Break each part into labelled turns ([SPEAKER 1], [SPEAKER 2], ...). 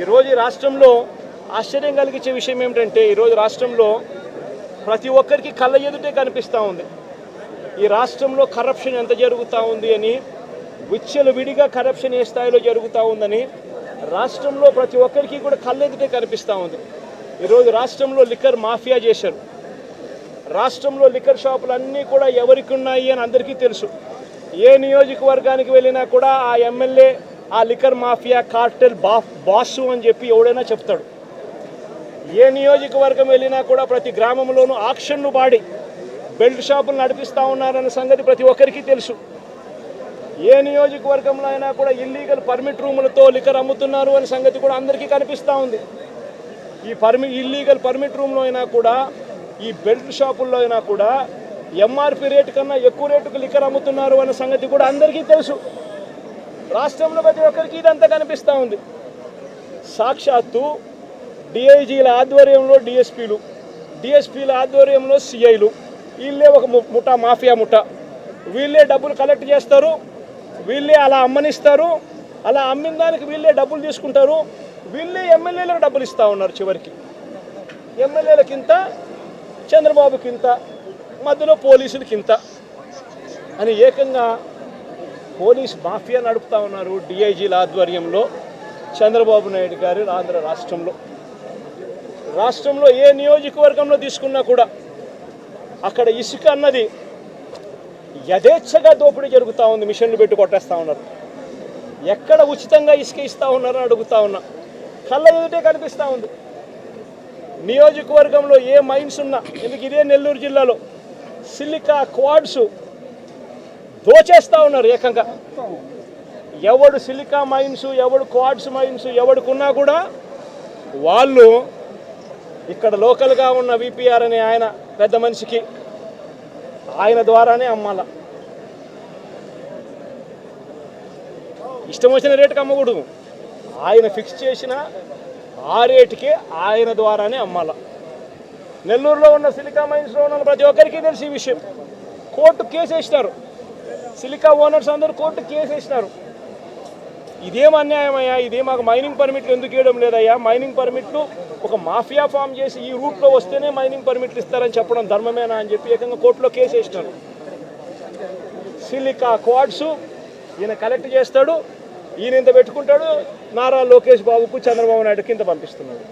[SPEAKER 1] ఈరోజు రాష్ట్రంలో ఆశ్చర్యం కలిగించే విషయం ఏమిటంటే ఈరోజు రాష్ట్రంలో ప్రతి ఒక్కరికి కళ్ళ ఎదుటే కనిపిస్తూ ఉంది. ఈ రాష్ట్రంలో కరప్షన్ ఎంత జరుగుతూ ఉంది అని విచ్చలు విడిగా కరప్షన్ ఏ స్థాయిలో జరుగుతూ ఉందని రాష్ట్రంలో ప్రతి ఒక్కరికి కూడా కళ్ళెదుటే కనిపిస్తూ ఉంది. ఈరోజు రాష్ట్రంలో లిక్కర్ మాఫియా చేశారు. రాష్ట్రంలో లిక్కర్ షాపులు అన్నీ కూడా ఎవరికి ఉన్నాయి అని అందరికీ తెలుసు. ఏ నియోజకవర్గానికి వెళ్ళినా కూడా ఆ ఎమ్మెల్యే ఆ లిక్కర్ మాఫియా కార్టెల్ బా బాసు అని చెప్పి ఎవడైనా చెప్తాడు. ఏ నియోజకవర్గం వెళ్ళినా కూడా ప్రతి గ్రామంలోనూ ఆక్షన్ను పాడి బెల్ట్ షాపులు నడిపిస్తూ ఉన్నారన్న సంగతి ప్రతి ఒక్కరికి తెలుసు. ఏ నియోజకవర్గంలో అయినా కూడా ఇల్లీగల్ పర్మిట్ రూములతో లిక్కర్ అమ్ముతున్నారు అనే సంగతి కూడా అందరికీ కనిపిస్తూ ఉంది. ఈ పర్మి ఇల్లీగల్ పర్మిట్ రూమ్లో అయినా కూడా ఈ బెల్ట్ షాపుల్లో అయినా కూడా ఎంఆర్పి రేటు కన్నా ఎక్కువ రేటుకు లిక్కర్ అమ్ముతున్నారు అనే సంగతి కూడా అందరికీ తెలుసు. రాష్ట్రంలో ప్రతి ఒక్కరికి ఇదంతా కనిపిస్తూ ఉంది. సాక్షాత్తు డిఐజీల ఆధ్వర్యంలో డిఎస్పీలు డిఎస్పీల ఆధ్వర్యంలో సిఐలు. వీళ్ళే ఒక ము- ముఠా మాఫియా ముఠా. వీళ్ళే డబ్బులు కలెక్ట్ చేస్తారు వీళ్ళే అలా అమ్మనిస్తారు అలా అమ్మిన దానికి వీళ్ళే డబ్బులు తీసుకుంటారు. వీళ్ళే ఎమ్మెల్యేలకు డబ్బులు ఇస్తూ ఉన్నారు చివరికి. ఎమ్మెల్యేలకింత చంద్రబాబుకింత మధ్యలో పోలీసులకింత అని ఏకంగా పోలీస్ మాఫియా నడుపుతా ఉన్నారు డిఐజీల ఆధ్వర్యంలో చంద్రబాబు నాయుడు గారు ఆంధ్ర రాష్ట్రంలో. రాష్ట్రంలో ఏ నియోజకవర్గంలో తీసుకున్నా కూడా అక్కడ ఇసుక అన్నది యథేచ్ఛగా దోపిడీ జరుగుతూ ఉంది మిషన్లు పెట్టి కొట్టేస్తూ ఉన్నారు. ఎక్కడ ఉచితంగా ఇసుక ఇస్తూ ఉన్నారని అడుగుతా ఉన్నా. కళ్ళ ఎదుటే కనిపిస్తూ ఉంది. నియోజకవర్గంలో ఏ మైన్స్ ఉన్నా ఎందుకు ఇదే నెల్లూరు జిల్లాలో? సిలికా క్వాడ్స్ దోచేస్తూ ఉన్నారు ఏకంగా. ఎవడు సిలికా మైన్స్ ఎవడు క్వాడ్స్ మైన్స్ ఎవడుకున్నా కూడా వాళ్ళు ఇక్కడ లోకల్గా ఉన్న విపిఆర్ అనే ఆయన పెద్ద మనిషికి ఆయన ద్వారానే అమ్మాల. ఇష్టం వచ్చిన రేటుకి అమ్మకూడదు. ఆయన ఫిక్స్ చేసిన ఆ రేటుకే ఆయన ద్వారానే అమ్మాల. నెల్లూరులో ఉన్న సిలికా మైన్స్లో ఉన్న ప్రతి ఒక్కరికి తెలిసి ఈ విషయం. కోర్టు కేసు వేసినారు. సిలికా ఓనర్స్ అందరూ కోర్టు కేసు వేసినారు. ఇదేం అన్యాయమయ్యా? ఇదే మాకు మైనింగ్ పర్మిట్లు ఎందుకు ఇవ్వడం లేదయ్యా? మైనింగ్ పర్మిట్లు ఒక మాఫియా ఫామ్ చేసి ఈ రూట్లో వస్తేనే మైనింగ్ పర్మిట్లు ఇస్తారని చెప్పడం ధర్మమేనా అని చెప్పి ఏకంగా కోర్టులో కేసు వేసినారు. సిలికా క్వాడ్స్ ఈయన కలెక్ట్ చేస్తాడు ఈయన ఇంత పెట్టుకుంటాడు నారా లోకేష్ బాబుకు చంద్రబాబు నాయుడు కింద పంపిస్తున్నాడు.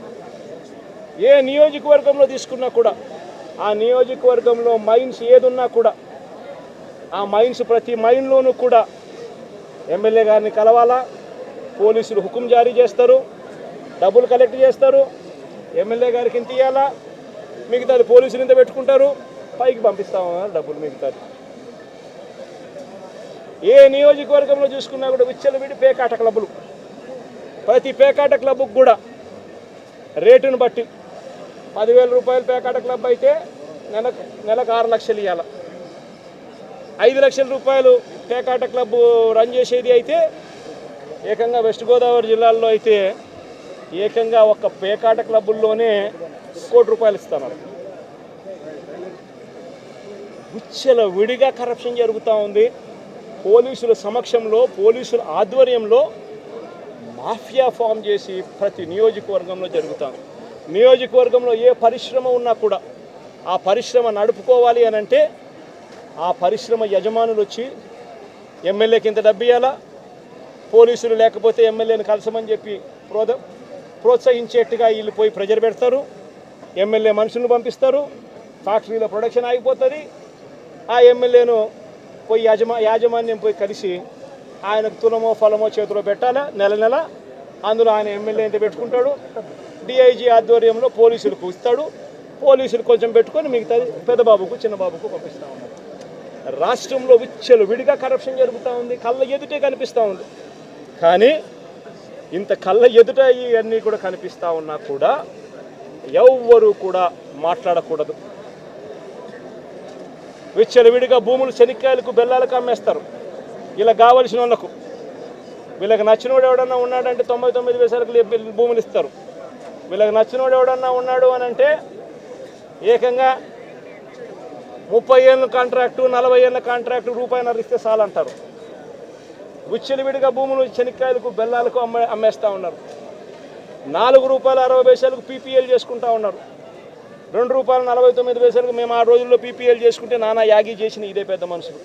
[SPEAKER 1] ఏ నియోజకవర్గంలో తీసుకున్నా కూడా ఆ నియోజకవర్గంలో మైన్స్ ఏదున్నా కూడా ఆ మైన్స్ ప్రతి మైన్లోనూ కూడా ఎమ్మెల్యే గారిని కలవాలా? పోలీసులు హుకుం జారీ చేస్తారు డబ్బులు కలెక్ట్ చేస్తారు ఎమ్మెల్యే గారికి ఇంత ఇవ్వాలా మిగతాది పోలీసులు ఇంత పెట్టుకుంటారు పైకి పంపిస్తామన్నారు డబ్బులు మిగతాది? ఏ నియోజకవర్గంలో చూసుకున్నా కూడా విచ్చలవిడి పేకాట క్లబ్బులు. ప్రతి పేకాట క్లబ్కు కూడా రేటును బట్టి పదివేల రూపాయలు పేకాట క్లబ్ అయితే నెలకు నెలకు ఆరు లక్షలు ఇవ్వాలి ఐదు లక్షల రూపాయలు పేకాట క్లబ్ రన్ చేసేది అయితే ఏకంగా వెస్ట్ గోదావరి జిల్లాల్లో అయితే ఏకంగా ఒక పేకాట క్లబ్బుల్లోనే కోటి రూపాయలు ఇస్తున్నారు. విచ్చల విడిగా కరప్షన్ జరుగుతూ ఉంది. పోలీసుల సమక్షంలో పోలీసుల ఆధ్వర్యంలో మాఫియా ఫామ్ చేసి ప్రతి నియోజకవర్గంలో జరుగుతాం నియోజకవర్గంలో ఏ పరిశ్రమ ఉన్నా కూడా ఆ పరిశ్రమ నడుపుకోవాలి అని అంటే ఆ పరిశ్రమ యజమానులు వచ్చి ఎమ్మెల్యేకి ఇంత డబ్బు ఇవ్వాలా పోలీసులు లేకపోతే ఎమ్మెల్యేని కలసమని చెప్పి ప్రోద ప్రోత్సహించేట్టుగా వీళ్ళు పోయి ప్రెజర్ పెడతారు. ఎమ్మెల్యే మనుషులను పంపిస్తారు. ఫ్యాక్టరీలో ప్రొడక్షన్ ఆగిపోతుంది. ఆ ఎమ్మెల్యేను పోయి యాజమా యాజమాన్యం పోయి కలిసి ఆయనకు తులమో ఫలమో చేతిలో పెట్టాలా? నెల నెల. అందులో ఆయన ఎమ్మెల్యే ఎంత పెట్టుకుంటాడు? డిఐజీ ఆధ్వర్యంలో పోలీసులకు ఇస్తాడు. పోలీసులు కొంచెం పెట్టుకొని మిగతాది పెద్దబాబుకు చిన్నబాబుకు పంపిస్తూ ఉన్నారు. రాష్ట్రంలో విచ్చలు విడిగా కరప్షన్ జరుగుతూ ఉంది కళ్ళ ఎదుటే కనిపిస్తూ ఉంది. కానీ ఇంత కళ్ళ ఎదుట ఇవన్నీ కూడా కనిపిస్తూ ఉన్నా కూడా ఎవ్వరూ కూడా మాట్లాడకూడదు. విచ్చలవిడిగా భూములు శనిక్కాయలకు బెల్లాలకు అమ్మేస్తారు. ఇలా కావలసిన వాళ్ళకు. వీళ్ళకి నచ్చినోడు ఎవడన్నా ఉన్నాడంటే తొంభై తొమ్మిది వేసాలకు భూములు ఇస్తారు. వీళ్ళకి నచ్చినోడు ఎవడన్నా ఉన్నాడు అని అంటే ఏకంగా ముప్పై ఏళ్ళ కాంట్రాక్టు నలభై ఏళ్ళ కాంట్రాక్టు రూపాయిన్నర ఇస్తే చాలంటారు. విచ్చలవిడిగా భూములు శనిక్కాయలకు బెల్లాలకు అమ్మే అమ్మేస్తూ ఉన్నారు. నాలుగు రూపాయల అరవై పైసలకు పీపీఎల్ చేసుకుంటా ఉన్నారు. రెండు రూపాయల నలభై తొమ్మిది పైసలకు మేము ఆ రోజుల్లో పీపీఎల్ చేసుకుంటే నానా యాగి చేసిన ఇదే పెద్ద మనుషులు.